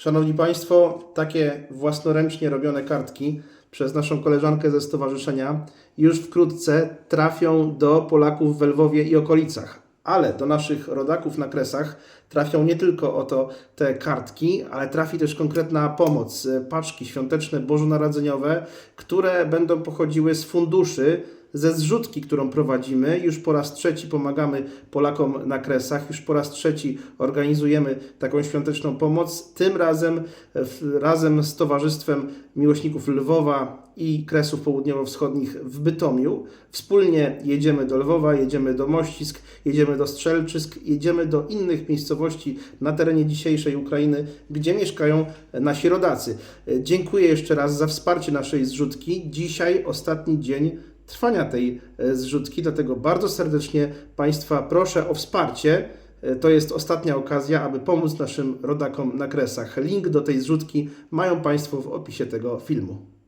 Szanowni Państwo, takie własnoręcznie robione kartki przez naszą koleżankę ze stowarzyszenia już wkrótce trafią do Polaków w Lwowie i okolicach. Ale do naszych rodaków na Kresach trafią nie tylko oto te kartki, ale trafi też konkretna pomoc, e, paczki świąteczne bożonarodzeniowe, które będą pochodziły z funduszy ze zrzutki, którą prowadzimy. Już po raz trzeci pomagamy Polakom na Kresach, już po raz trzeci organizujemy taką świąteczną pomoc. Tym razem razem z Towarzystwem Miłośników Lwowa i Kresów Południowo-Wschodnich w Bytomiu. Wspólnie jedziemy do Lwowa, jedziemy do Mościsk, jedziemy do Strzelczysk, jedziemy do innych miejscowości na terenie dzisiejszej Ukrainy, gdzie mieszkają nasi rodacy. Dziękuję jeszcze raz za wsparcie naszej zrzutki. Dzisiaj ostatni dzień trwania tej e, zrzutki, dlatego bardzo serdecznie Państwa proszę o wsparcie. E, To jest ostatnia okazja, aby pomóc naszym rodakom na kresach. Link do tej zrzutki mają Państwo w opisie tego filmu.